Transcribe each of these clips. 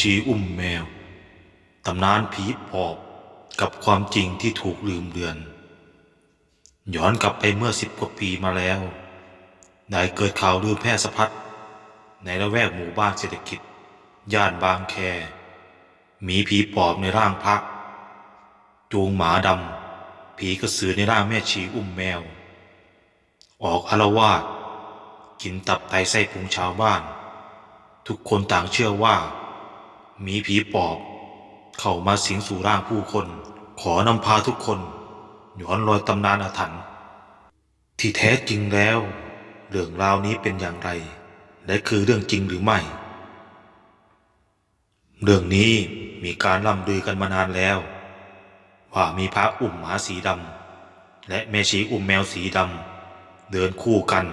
ชีอุ้มแมว ตำนานผีปอบกับความจริงที่ถูกลืมเลือน ย้อนกลับไปเมื่อสิบกว่าปีมาแล้ว ได้เกิดข่าวลือแพร่สะพัดในละแวกหมู่บ้านเศรษฐกิจ ย่านบางแค มีผีปอบในร่างพระจูงหมาดำ ผีกระสือในร่างแม่ชีอุ้มแมว ออกอารวาสกินตับไตไส้พุงชาวบ้าน ทุกคนต่างเชื่อว่า มีผีปอบ เข้ามาสิงสู่ร่างผู้คน ขอนำพาทุกคนย้อนรอยตำนานอาถรรพ์ที่แท้จริงแล้ว เรื่องราวนี้เป็นอย่างไร และคือเรื่องจริงหรือไม่ เรื่องนี้มีการล่ำลือกันมานานแล้ว ว่ามีพระอุ้มหมาสีดำและแม่ชีอุ้มแมวสีดำเดินคู่กัน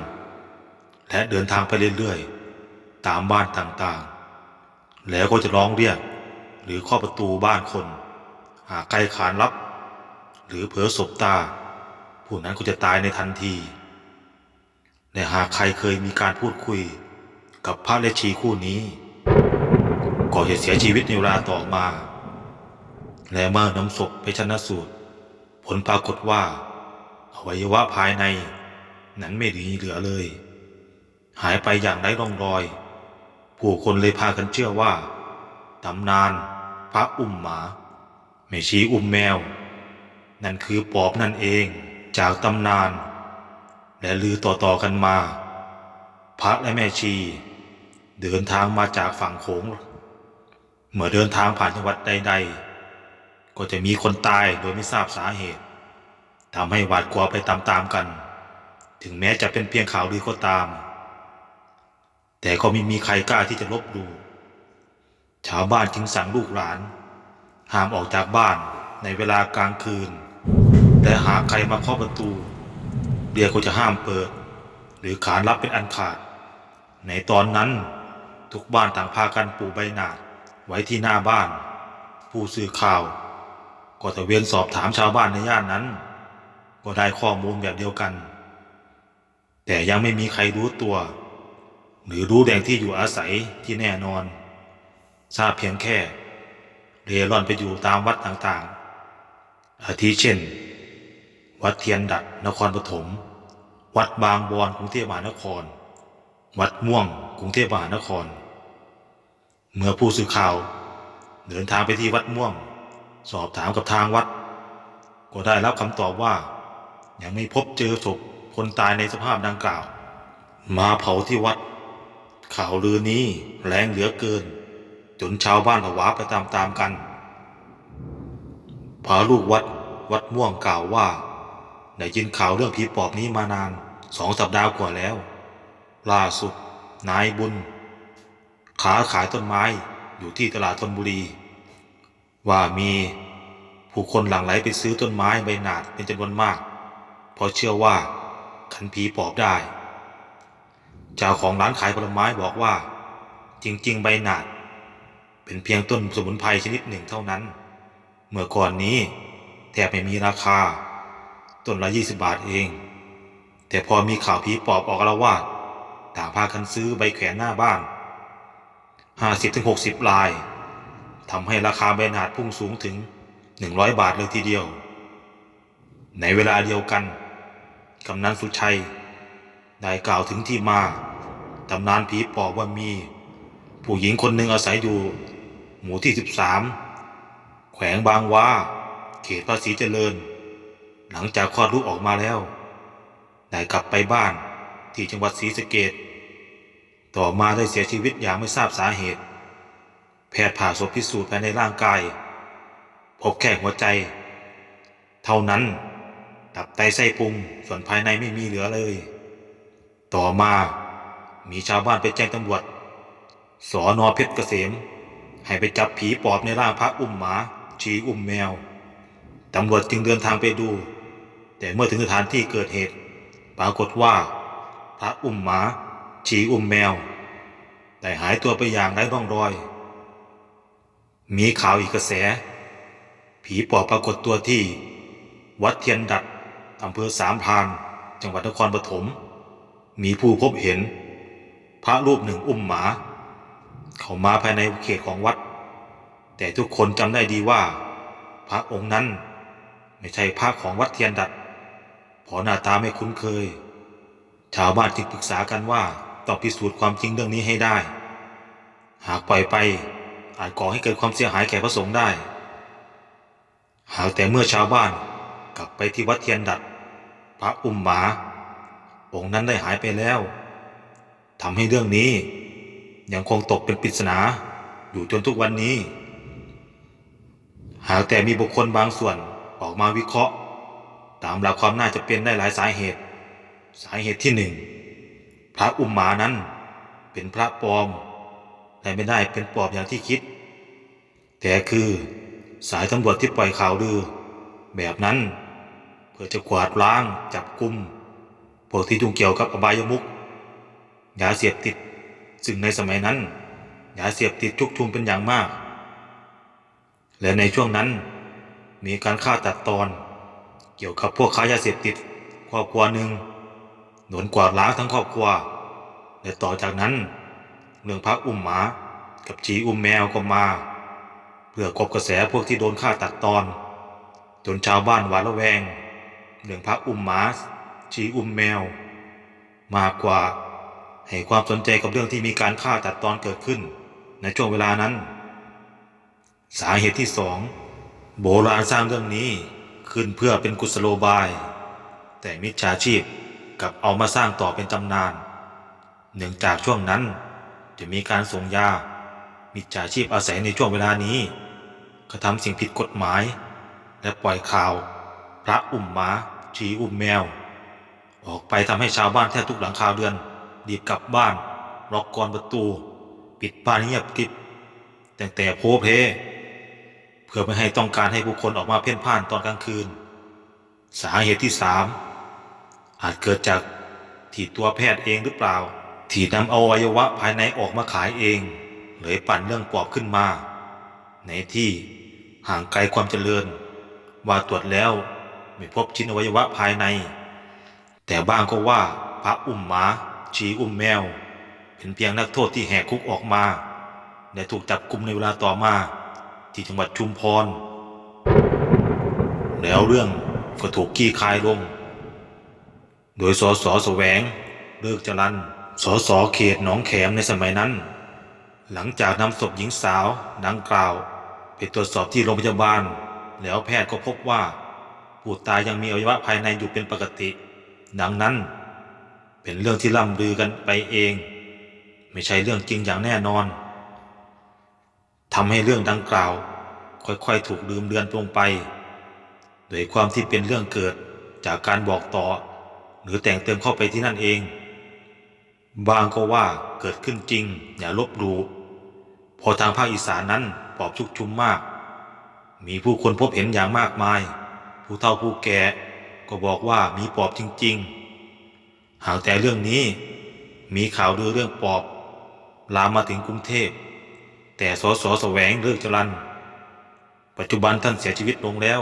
และเดินทางไปเรื่อยๆ ตามบ้านต่างๆ แล้วก็จะร้องเรียก หรือข้อประตูบ้านคน หากใครขานรับ หรือเผลอสบตา ผู้นั้นก็จะตายในทันทีและหากใครเคยมีการพูดคุยกับพระและชีคู่นี้ก็จะเสียชีวิตในเวลาต่อมา และเมื่อนำศพไปชนะสูตร ผลปรากฏว่า อวัยวะภายใน นั้นไม่ดีเหลือเลย หายไปอย่างไร้ร่องรอย ผู้คนเลยพากันเชื่อว่าตำนาน พระอุ้มหมาไม่ชีอุ้มแมว นั่นคือปอบนั่นเองจากตำนาน และลือต่อๆกันมา พระและแม่ชี เดินทางมาจากฝั่งโขง เมื่อเดินทางผ่านจังหวัดใด ๆ ก็จะมีคนตายโดยไม่ทราบสาเหตุทำให้หวาดกลัวไปตามๆกัน ถึงแม้จะเป็นเพียงข่าวลือก็ตาม แต่ก็ไม่มีใครกล้าที่จะลบหลู่ชาวบ้านจึงสั่งลูกหลาน ห้ามออกจากบ้านในเวลากลางคืน และหากใครมาเคาะประตูเรียกก็จะห้ามเปิด หรือขานรับเป็นอันขาด ในตอนนั้นทุกบ้านต่างพากันปูใบหนาดไว้ที่หน้าบ้าน ผู้สื่อข่าว ก็ตะเวนสอบถามชาวบ้านในย่านนั้น ก็ได้ข้อมูลแบบเดียวกัน แต่ยังไม่มีใครรู้ตัว หรือรู้แหล่งที่อยู่อาศัยที่แน่นอน ทราบเพียงแค่เร่ร่อนไปอยู่ตามวัดต่างๆ อาทิเช่น วัดเทียนดัดนครปฐม วัดบางบอนกรุงเทพมหานคร วัดม่วงกรุงเทพมหานคร เมื่อผู้สื่อข่าว เดินทางไปที่วัดม่วง สอบถามกับทางวัด ก็ได้รับคำตอบว่า ยังไม่พบเจอศพคนตายในสภาพดังกล่าว มาเผาที่วัด ข่าวลือนี้แรงเหลือเกิน จนชาวบ้านผวาไปตามๆกันพาลูกวัดวัดม่วงกล่าวว่าได้ยินข่าวเรื่องผีปอบนี้มานานสองสัปดาห์กว่าแล้ว ล่าสุด นายบุญ ขาขายต้นไม้อยู่ที่ตลาดธนบุรี ว่ามีผู้คนหลั่งไหลไปซื้อต้นไม้ใบหนาดเป็นจำนวนมาก เพราะเชื่อว่าขันผีปอบได้ เจ้าของร้านขายผลไม้บอกว่า จริง ๆ ใบหนาด เป็นเพียงต้นสมุนไพรชนิดหนึ่งเท่านั้น เมื่อก่อนนี้แทบไม่มีราคา ต้นละ20บาทเอง แต่พอมีข่าวผีปอบออกอาละวาดต่างพากันซื้อใบแขวนหน้าบ้าน50-60ลายทำให้ราคาใบหนาดพุ่งสูงถึง100บาทเลยทีเดียว ในเวลาเดียวกันกำนันสุชัย ได้กล่าวถึงที่มาตำนานผีปอบว่ามี ผู้หญิงคนหนึ่งอาศัยอยู่ หมู่ที่ 13 แขวงบางว้าเขตภาษีเจริญ หลังจากคลอดลูกออกมาแล้ว ได้กลับไปบ้านที่จังหวัดศรีสะเกดต่อมาได้เสียชีวิตอย่างไม่ทราบสาเหตุ แพทย์ผ่าศพพิสูจน์ภายในร่างกาย พบแค่หัวใจ เท่านั้นตับไตไส้พุงส่วนภายในไม่มีเหลือเลย ต่อมา มีชาวบ้านไปแจ้งตำรวจสอนอเพชรเกษม ให้ไปจับผีปอบในร่างพระอุ้มหมา ชีอุ้มแมว ตำรวจจึงเดินทางไปดู แต่เมื่อถึงสถานที่เกิดเหตุ ปรากฏว่า พระอุ้มหมา ชีอุ้มแมวได้หายตัวไปอย่างไร้ร่องรอย มีข่าวอีกกระแส ผีปอบปรากฏตัวที่ วัดเทียนดัดอำเภอสามพาน จังหวัดนครปฐม มีผู้พบเห็น พระรูปหนึ่งอุ้มหมา เข้ามาภายในเขตของวัด แต่ทุกคนจำได้ดีว่า พระองค์นั้นไม่ใช่พระของวัดเทียนดัดเพราะหน้าตาไม่คุ้นเคย ชาวบ้านจึงปรึกษากันว่าต้องพิสูจน์ความจริงเรื่องนี้ให้ได้ หากปล่อยไปอาจก่อให้เกิดความเสียหายแก่พระสงฆ์ได้ หากแต่เมื่อชาวบ้านกลับไปที่วัดเทียนดัด พระอุ้มหมา องค์นั้นได้หายไปแล้วทำให้เรื่องนี้ ยังคงตกเป็นปริศนาอยู่จนทุกวันนี้ หากแต่มีบุคคลบางส่วนออกมาวิเคราะห์ ตามหลักความน่าจะเป็นได้หลายสาเหตุ สาเหตุที่หนึ่งพระอุมหมานั้น เป็นพระปลอมและไม่ได้เป็นปลอบอย่างที่คิด แต่คือสายตำรวจที่ปล่อยข่าวลือ แบบนั้นเพื่อจะกวาดล้างจับกุม พวกที่ยุ่งเกี่ยวกับอบายมุขยาเสพติด ซึ่งในสมัยนั้นยาเสพติดชุกชุมเป็นอย่างมาก และในช่วงนั้นมีการฆ่าตัดตอน เกี่ยวกับพวกค้ายาเสพติดครอบครัวหนึ่งหนวนกวาดล้างทั้งครอบครัวและต่อจากนั้นเรื่องพระอุ้มหมากับชีอุ้มแมวก็มา เพื่อกบกระแสพวกที่โดนฆ่าตัดตอน จนชาวบ้านหวาดระแวง เรื่องพระอุ้มหมา ชีอุ้มแมว มากกว่า ให้ความสนใจกับเรื่องที่มีการฆ่าตัดตอนเกิดขึ้น ในช่วงเวลานั้น สาเหตุที่สองโบราณสร้างเรื่องนี้ขึ้นเพื่อเป็นกุศโลบาย แต่มิจฉาชีพกับเอามาสร้างต่อเป็นตำนาน เนื่องจากช่วงนั้นจะมีการส่งยา มิจฉาชีพอาศัยในช่วงเวลานี้กระทำสิ่งผิดกฎหมาย และปล่อยข่าว พระอุ้มหมา ชีอุ้มแมว ออกไปทำให้ชาวบ้านแทบทุกหลังคาเรือนรีบกลับบ้านล็อกกรอนประตู ปิดบ้านเงียบกริบแต่แต่โพเพเพื่อไม่ให้ต้องการให้บุคคลออกมาเพ่นพ่านตอนกลางคืน สาเหตุที่สามอาจเกิดจากที่ตัวแพทย์เองหรือเปล่า ที่นำอวัยวะภายในออกมาขายเอง เลยปั่นเรื่องปอบขึ้นมา ในที่ห่างไกลความเจริญ ว่าตรวจแล้วไม่พบชิ้นอวัยวะภายใน แต่บ้างก็ว่าพระอุ้มหมาชีอุ้มแมว เป็นเพียงนักโทษที่แหกคุกออกมา และถูกจับกุมในเวลาต่อมา ที่จังหวัดชุมพร แล้วเรื่องก็ถูกขี้คายลง โดยสสแสวง เลิกจรันสสเขตหนองแขมในสมัยนั้น หลังจากนำศพหญิงสาวดังกล่าวไปตรวจสอบที่โรงพยาบาล แล้วแพทย์ก็พบว่าผู้ตายยังมีอวัยวะภายในอยู่เป็นปกติ ดังนั้น เป็นเรื่องที่ล่ำลือกันไปเอง ไม่ใช่เรื่องจริงอย่างแน่นอนทำให้เรื่องดังกล่าว ค่อยๆ ถูกลืมเลือนลงไป โดยความที่เป็นเรื่องเกิดจากการบอกต่อ หรือแต่งเติมเข้าไปที่นั่นเอง บางก็ว่าเกิดขึ้นจริง อย่าลบหลู่พอทางภาคอีสานนั้นปอบชุกชุมมาก มีผู้คนพบเห็นอย่างมากมาย ผู้เฒ่าผู้แก่ ก็บอกว่ามีปอบจริง ๆ หากแต่เรื่องนี้มีข่าวลือเรื่องปอบ ลามมาถึงกรุงเทพ แต่สสแสวงเลิกจรันปัจจุบันท่านเสียชีวิตลงแล้ว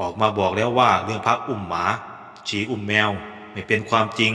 ออกมาบอกแล้วว่าเรื่องพระอุ้มหมา ฉีอุ้มแมวไม่เป็นความจริง